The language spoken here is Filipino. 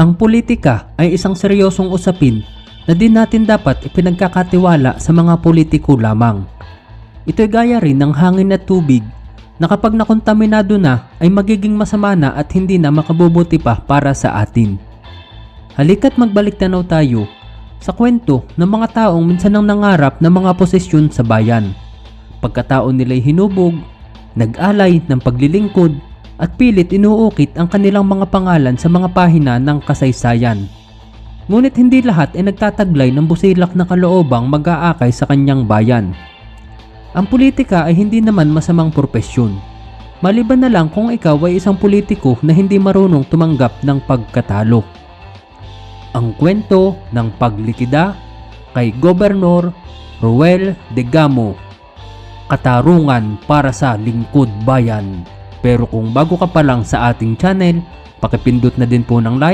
Ang politika ay isang seryosong usapin na di natin dapat ipinagkakatiwala sa mga politiko lamang. Ito'y gaya rin ng hangin at tubig na kapag nakontaminado na ay magiging masama na at hindi na makabubuti pa para sa atin. Halika't magbalik tanaw tayo sa kwento ng mga taong minsan ang nangarap ng mga posisyon sa bayan. Pagkatao nila'y hinubog, nag-alay ng paglilingkod at pilit inuukit ang kanilang mga pangalan sa mga pahina ng kasaysayan. Ngunit hindi lahat ay nagtataglay ng busilak na kaloobang mag-aakay sa kanyang bayan. Ang politika ay hindi naman masamang propesyon. Maliban na lang kung ikaw ay isang politiko na hindi marunong tumanggap ng pagkatalo. Ang kwento ng paglikida kay Gobernador Ruel de Gamo. Katarungan para sa lingkod bayan. Pero kung bago ka pa lang sa ating channel, pakipindot na din po ng like